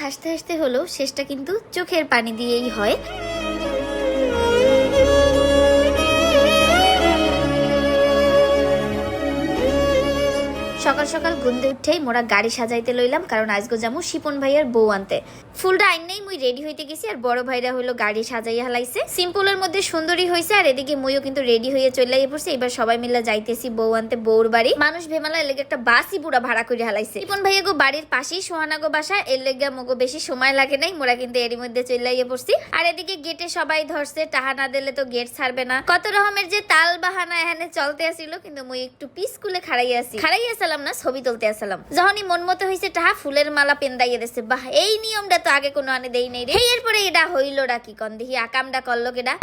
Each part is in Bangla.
হাসতে হাসতে হলেও শেষটা কিন্তু চোখের পানি দিয়েই হয়। সকাল সকাল ঘুমতে উঠেই মোরা গাড়ি সাজাইতে লইলাম, কারণ আজগো যামু শিপন ভাইয়ার বউ আনতে। ফুলটা আইন নেই মুই রেডি হইতে গেছি আর বড় ভাইরা হইল গাড়ি সাজাইয়া হালাইছে। সিম্পলের মধ্যে সুন্দরী হয়েছে আর এদিকে মুইও কিন্তু রেডি হয়ে চলে পড়ছে। এবার সবাই মিলে যাইতেছি বউ আনতে বউর বাড়ি। মানুষ ভেমালা এর লেগে একটা বাসি বুড়া ভাড়া করে হালাইছে। শিপন ভাইয়া গো বাড়ির পাশেই সোহানাগো বাসা, এর লেগে মগো বেশি সময় লাগে নাই, মোরা কিন্তু এরই মধ্যে চলে পড়ছি। আর এদিকে গেটে সবাই ধরছে, টাহা না দিলে তো গেট ছাড়বে না। কত রকমের যে তাল বাহানা এখানে চলতে আসিল, কিন্তু মুই একটু পিস কুলে খাড়াই আছি খাড়াই আসলাম না, ছবি তুলতে আসলাম যখনই মন মতো হয়েছে তাহা ফুলের মালা পেন্দাইয়ে দিছে। বাহ, এই নিয়মটা তো আগে কোনো আনে দেই নেই রে। এরপরে এটা হইল কি কন দেখি, আকামটা করল কেডা?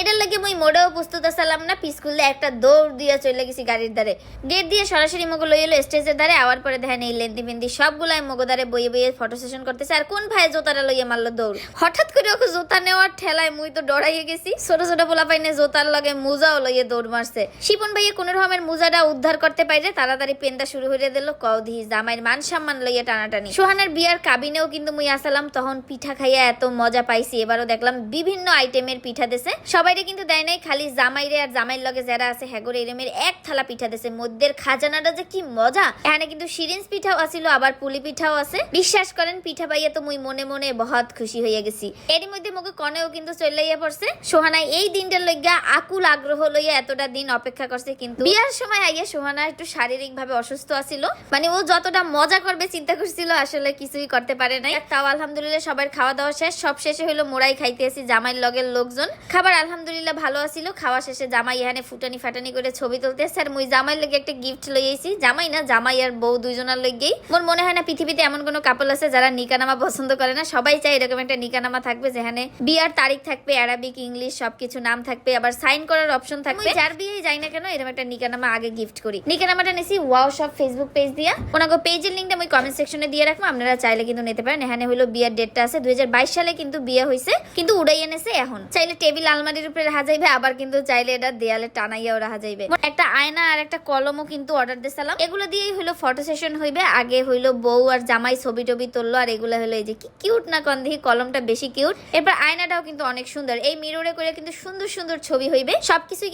এটার লাগে মুই মোড়েও প্রস্তুত আসালাম না পিসকুলে একটা দৌড় দিয়া চলে গেছি গাড়ির ধারে। গেট দিয়ে সরাসরি মগো লই এলো স্টেজের ধারে আবার পরে দেখেন এই লেন্দি ফেন্দি সবগুলাই মগো ধারে বইয়ে বইয়ে ফটো সেশন করতেছে। আর কোন ভাই জোতাটা লইয়ে মারলো দৌড়? হঠাৎ করে ওকে জোতা নেওয়ার ঠেলায় মুই তো ডরাইয়ে গেছি। ছোট ছোট পোলা পাইনে জোতার লগে মুজাও লইয়ে দৌড় মারছে। শিপন ভাইয়ে কোন রকমের মুজাটা উদ্ধার করতে পাইরে তাড়াতাড়ি পেনটা শুরু হয়ে দিল কৌধি জামাইয়ের মান সম্মান লইয়া টানাটানি। সোহানের বিয়ার কাবিনেও কিন্তু মুই আসালাম, তখন পিঠা খাইয়া এত মজা পাইছি। এবারও দেখলাম বিভিন্ন আইটেমের পিঠা দেছে। সবাইরে কিন্তু দেয় নাই, খালি জামাইরে আর জামাইয়ের লগে যারা আছে হ্যাগোর এরমের এক থালা পিঠা দেছে। মধ্যের খাজানাটা যে কি মজা। এখানে কিন্তু সিরিঞ্জ পিঠাও আছিল আবার পুলি পিঠাও আছে। বিশ্বাস করেন, পিঠা পাইয়া তো মুই মনে মনে বহুত খুশি হইয়া গেছি। এরই মধ্যে মুখে কনেও কিন্তু চলে পড়ছে। সোহানা এই দিনটার লইগা আকুল আগ্রহ লইয়া এতটা দিন অপেক্ষা করছে কিন্তু বিয়ার সময় আইয়া সোহানা একটু শারীরিক ভাবে অসুস্থ আছিল। মানে ও যতটা মজা করবে, চিন্তা করছিল, আসলে কিছুই করতে পারে নাই। তাও আলহামদুলিল্লাহ সবার খাওয়া দাওয়া শেষ। সব শেষে হইল মোড়াই খাইতে আসি জামাইয়ের লগের লোকজন। খাবার আলহামদুলিল্লাহ ভালো আছিল খাওয়া শেষে জামাই এখানে ফুটানি ফাটানি করে ছবি তুলতে স্যার মুই জামাইয়ের লেগে একটা গিফট লই আইছি। জামাই না, জামাই আর বউ দুইজনের লেগেই। মোর মনে হয় না পৃথিবীতে এমন কোনো কাপল আছে যারা নিকানামা পছন্দ করে না। সবাই চায় এরকম একটা নিকানামা থাকবে যেখানে বিয়ার তারিখ থাকবে অ্যারাবিক ইংলিশ সবকিছু নাম থাকবে, আবার সাইন করার অপশন থাকবে। যার বিয়ে যাই না কেন এরকম একটা নিকানামা আগে গিফট করি। নিকানামাটা নেছি ওয়াও সব ফেসবুক পেজ দিয়া। ওনাকে পেজের লিঙ্কটা আমি কমেন্ট সেকশনে দিয়ে রাখব। আপনারা চাইলে কিন্তু নিতে পারেন। এখানে হলো বিয়ার ডেটটা আছে। দুই হাজার বাইশ সালে কিন্তু বিয়ে হয়েছে কিন্তু উড়াই এনেছে এখন। চাইলে টেবিল আলমারির উপরে রাখা যাইবে আবার কিন্তু চাইলে এটা দেয়ালে টানাইয়াও রাখা যাইবে একটা আয়না আর একটা কলমও কিন্তু অর্ডার দিয়েছিলাম এগুলো দিয়েই হলো ফটো সেশন হইবে। আগে হইল বউ আর জামাই ছবি টবি তুললো, আর এগুলো হলো এই যে কি কিউট না কলমটা বেশি কিউট এরপর আয়নাটাও কিন্তু অনেক সুন্দর। এই করে কিন্তু সুন্দর সুন্দর ছবি হইবে।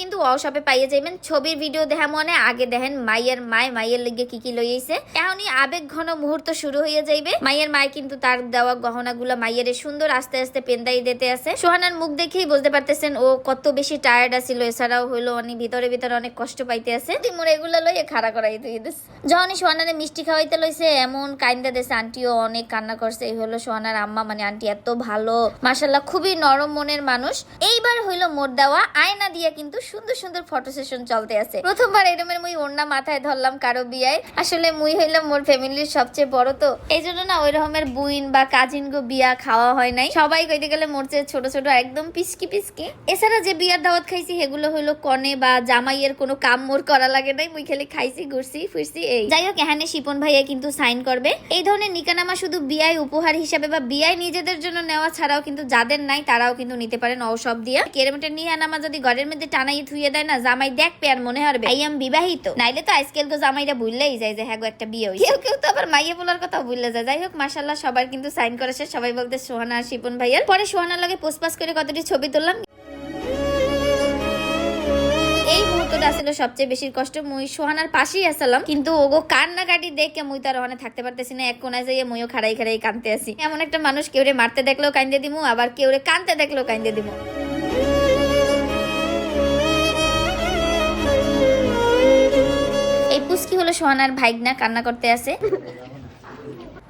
কিন্তু পাইয়ে যাইবেন। ছবির ভিডিও দেখা মনে, আগে দেখেন মাইয়ের মায়, মাইয়ের লেগে কি কি লইয়াইছে এখনই আবেগ ঘন মুহূর্ত শুরু হয়ে যাইবে। মাইয়ের মায় কিন্তু তার দেওয়া গহনাগুলো মাইয়ের সুন্দর আস্তে আস্তে পেন্দাই দিতে আছে। সোহানার মুখ দেখেই বুঝতে পারতেছেন ও কত বেশি টায়ার্ড আছিল, এছাড়াও হইল অনেক ভিতরে ভিতরে অনেক কষ্ট পাইতে আছে। মোর এগুলো লইয়ে খাড়া করাই দিস। যখনই সোহানারে মিষ্টি খাওয়াইতে লইছে, এমন কাইন্দা দেশে আন্টিও অনেক কান্না করছে। এই হলো সোহানার আম্মা মানে আন্টি এত ভালো মাসাল্লাহ খুবই নরম মনের মানুষ। এইবার হইল মোর দেওয়া আয়না দিয়া কিন্তু সুন্দর সুন্দর ফটো সেশন চলতে আছে। প্রথমবার এরমের মুই ওড়না মাথায় ধরলাম কারও বিয়ায়। আসলে মুই হইলাম মোর ফ্যামিলির সবচেয়ে বড় তো। এই জন্য না ওই রকমের বুইন বা কাজিন গো বিয়া খাওয়া হয় নাই। সবাই কইতে গেলে মোর চেয়ে ছোট ছোট একদম পিসকি পিসকি। এছাড়া যে বিয়ার দাওয়াত খাইছি, সেগুলো হলো কনে বা জামাইয়ের কোনো কাম মোর করা লাগে নাই, মুই খালি খাইছি, ঘুরছি, ফিরছি, এই। যাই হোক, এখানে শিপন ভাইয়া কিন্তু সাইন করবে। এই ধরনের নিকানামা শুধু বিয়ায় উপহার হিসাবে বা বিয়ায় নিজেদের জন্য নেওয়া ছাড়াও কিন্তু যাদের নাই, তারাও কিন্তু নিতে পারেন অসব দিয়ে। কেরমটা নিয়ে আনামা যদি ঘরের মধ্যে টানাই থুয়ে দেয় না, জামাই দেখ পেয়ার মনে হবে আই এম বিবাহিত। নাইলে তো আজকাল তো জামাইরা ভুললেই যায় যে হ্যাঁ একটা বিয়ে হইছে। কেউ কেউ তো আবার মাইয়ে বলার কথা ভুললে যায়। যাই হোক মাসাল্লাহ সবার কিন্তু সাইন করেছে। সবাই বলতে সোহানা আর শিপন ভাইয়ার। পরে সোহানার লগে পোস্টপাস করে কতটি ছবি তুললাম। আসলে সবচেয়ে বেশি কষ্ট, মুই সোহানার পাশেই আসলাম। কিন্তু ওগো কান্নাকাটি দেখে মুই ওখানে থাকতে পারতেছি না, এক কোনায় যাইয়ে মুইও খাড়াই খাড়াই কানতে আসি। এমন একটা মানুষ কেউরে মারতে দেখলেও কান্দে দিমু, আবার কেউরে কানতে দেখলেও কান্দে দিমু। এই পুস্কি হলো সোহানার ভাইগনা কান্না করতে আছে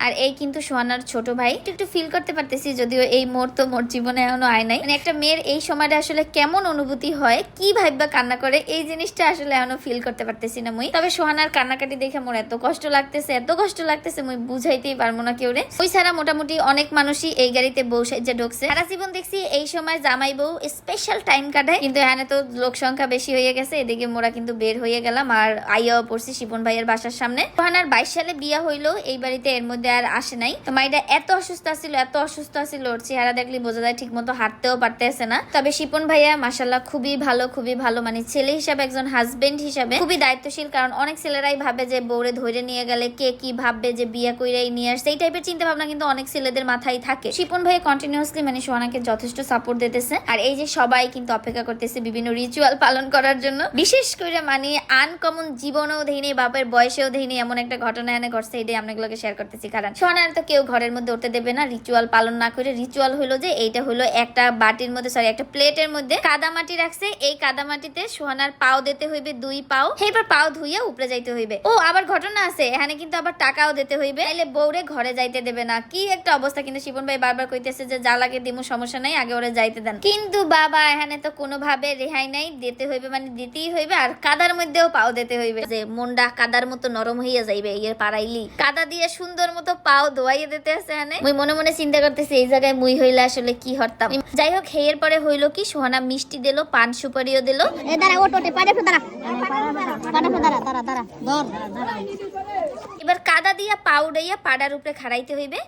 আর এই কিন্তু সোহানার ছোট ভাই। একটু ফিল করতে পারতেছি, যদিও এই মোর তো মোর জীবনে এখনও আয় নাই। মানে একটা মেয়ের এই সময়টা আসলে কেমন অনুভূতি হয়, কি ভাববা কান্না করে, এই জিনিসটা আসলে এখনও ফিল করতে পারতেছি না মুই। তবে সোহানার কান্নাকাটি দেখে মোর এত কষ্ট লাগতেছে, এত কষ্ট লাগতেছে মুই বুঝাইতেই পারব না কেউ রে ওই ছাড়া মোটামুটি অনেক মানুষই এই গাড়িতে বউ সাইজে ঢুকছে। সারা জীবন দেখছি এই সময় জামাই বউ স্পেশাল টাইম কাটায়, কিন্তু এখানে তো লোক সংখ্যা বেশি হয়ে গেছে, এদিকে মোরা কিন্তু বের হয়ে গেলাম, আর আইয়াও পড়ছি শিপন ভাইয়ের বাসার সামনে। সোহানার বাইশ সালে বিয়া হইল, এই বাড়িতে এর মধ্যে আর আসে নাই। তো মাইটা এত অসুস্থ ছিল এত অসুস্থ ছিল ওর চেহারা দেখলে বোঝা যায় ঠিক মতো হাঁটতেও পারতেছে না। তবে শিপন ভাইয়া মাসাল্লাহ খুবই ভালো খুবই ভালো মানে ছেলে হিসাবে, একজন হাজবেন্ড হিসাবে, খুবই দায়িত্বশীল। কারণ অনেক ছেলেরাই ভাবে যে, বউরে ধরে নিয়ে গেলে কে কি ভাববে যে, বিয়ে কইরাই নিয়ে আসছে। এই টাইপের চিন্তা ভাবনা কিন্তু অনেক ছেলেদের মাথায় থাকে। শিপন ভাই কন্টিনিউয়াসলি মানে সোহানাকে যথেষ্ট সাপোর্ট দিতেছে। আর এই যে সবাই কিন্তু অপেক্ষা করতেছে বিভিন্ন রিচুয়াল পালন করার জন্য। বিশেষ করে মানে আনকমন জীবনেও দেখিনি, বাপের বয়সেও দেখিনি, এমন একটা ঘটনা এনে ঘটছে এটাই আপনাগুলোকে শেয়ার করতেছি। কারণ সোহানার তো কেউ ঘরের মধ্যে উঠতে দেবে না রিচুয়াল পালন না করে রিচুয়াল হলো যে এইটা হলো একটা বাটির মধ্যে সরি একটা প্লেটের মধ্যে কাদামাটি রাখছে। এই কাদামাটিতে সোহানার পাও দিতে হইবে, দুই পাও। এবার পাও ধুইয়া উপরে যাইতে হইবে। ও, আবার ঘটনা আছে। এখানে কিন্তু আবার টাকাও দিতে হইবে। তাইলে বউরে ঘরে যাইতে দেবে না। কি একটা অবস্থা। কিন্তু শিবন ভাই বারবার কইতেছে যে যা লাগে দিমু, সমস্যা নাই, আগে ওরা যাইতে দেন। কিন্তু বাবা, এখানে তো কোনোভাবে রেহাই নাই। দিতে হইবে মানে দিতেই হইবে আর কাদার মধ্যেও পাও দিতে হইবে। যে মন্ডা কাদার মতো নরম হইয়া যাইবে ইয়ে পারাইলি কাদা দিয়ে সুন্দর মতো পাও ধোয়াইয়ে দিতে আছে এনে। মুই মনে মনে চিন্তা করতেছি এই জায়গায় মুই হইলে আসলে কি হরতাম। যাই হোক হেয়ের পরে হইল কি সোহানা মিষ্টি দিল পান সুপারিও দিল। এ দাঁড়া ওটো ওটে পাড়ে দাঁড়া। দাঁড়া দাঁড়া দাঁড়া। ধর। এবার কাদা দিয়া পাউ উড়াইয়া পাড়ার উপরে খাড়াইতে হইবে।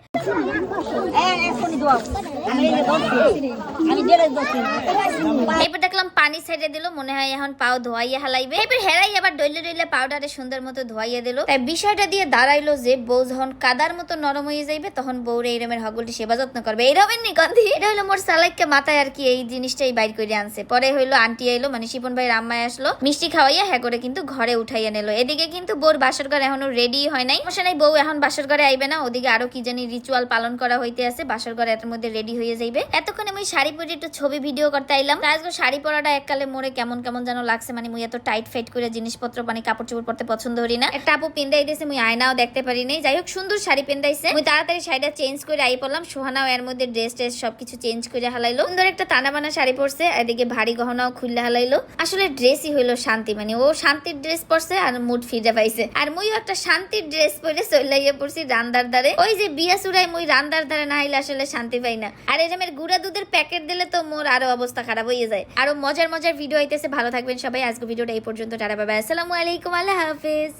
এবার দেখলাম পানি ছেড়ে দিল মনে হয় এখন পাও ধোয়াইয়া হালাইবে। এবার হেরাই আবার ডইলে ডইলে পাউডারে সুন্দর মতো ধোয়াইয়া দিল। তাই বিষয়টা দিয়ে দাঁড়াইলো যে বউ যখন কাদার মতো নরম হয়ে যাইবে তখন বউরে এইরমের হগলটি সেবা যত্ন করবে। এইরমের নিগন্ধি এটা হলো মোর সালাইকে মাথায় আর কি এই জিনিসটাই বাইর করে আনছে। পরে হইল আন্টি আইলো মানে শিপন ভাই রাম্মায় আসলো। মিষ্টি খাওয়াইয়া হ্যাঁ করে কিন্তু ঘরে উঠাইয়া নিল। এদিকে কিন্তু বউর বাসর ঘর এখনও রেডি হয় নাই। সমস্যা নাই, বউ এখন বাসর ঘরে আইবে না, ওদিকে আরও কি জানি রিচুয়াল পালন করা হইতে আছে, বাসর ঘরে এর মধ্যে রেডি হয়ে যাইবে। এতক্ষণে মুই শাড়ি পরে একটু ছবি ভিডিও করতে আইলাম। আজকে শাড়ি পরাটা এককালে মোরে কেমন কেমন যেন লাগছে মানে মুই এত টাইট ফাইট করে জিনিসপত্র মানে কাপড় চোপড় পরতে পছন্দ করি না। একটা আপু পিন্দাই দিয়েছে মুই আয়নাও দেখতে পারি নাই। যাই হোক, সুন্দর শাড়ি পিন্দাইছে। মুই তাড়াতাড়ি শাড়িটা চেঞ্জ করে আই পড়লাম। সোহানাও এর মধ্যে ড্রেস ট্রেস সবকিছু চেঞ্জ করে হালাইলো। সুন্দর একটা টানা বানা শাড়ি পরছে, এদিকে ভারী গহনাও খুললে হালাইলো। আসলে ড্রেসই হইল শান্তি মানে ও শান্তির ড্রেস পরছে আর মুড ফিরে পাইছে। আর মুইও একটা শান্তির ড্রেস পরে চলাইয়া পড়ছি রান্দার দ্বারে ওই যে বিয়া চুড়াই মুই রান্দার দ্বারে না হইলে আসলে শান্তি পাই না। আর এরমের গুড়া দুধের প্যাকেট দিলে তো মোর আরও অবস্থা খারাপ হয়ে যায়। আরও মজার মজার ভিডিও আইতেছে। ভালো থাকবেন সবাই। আজকে ভিডিওটা এই পর্যন্ত। টাটা বাবা আসসালামু আলাইকুম। আল্লাহ হাফেজ।